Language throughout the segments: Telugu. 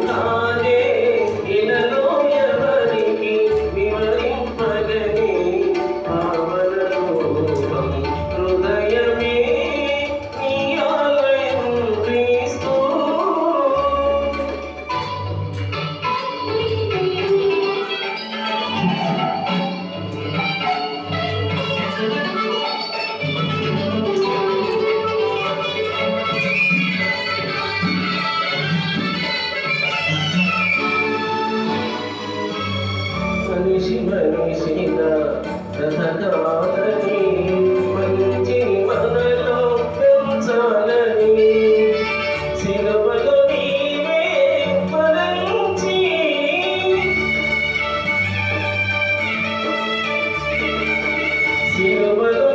তোমারে శివరిశిన రథదారని మంచి మనలో పెంచాలని శిలవలు నీవే పరించి శిలవలు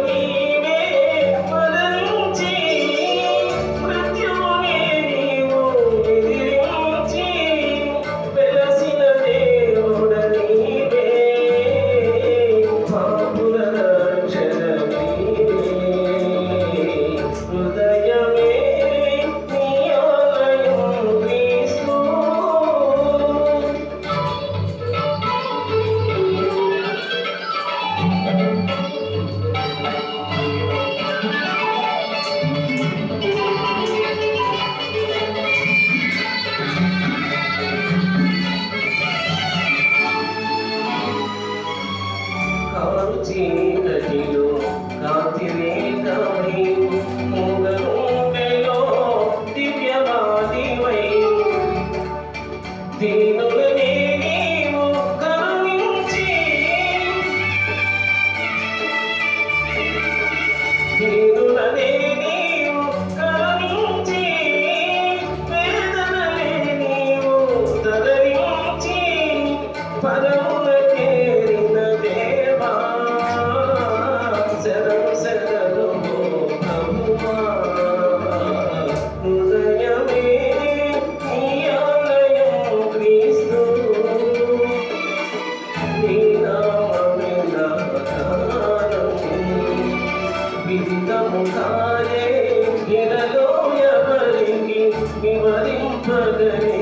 మీద కాంతి వివరింపగని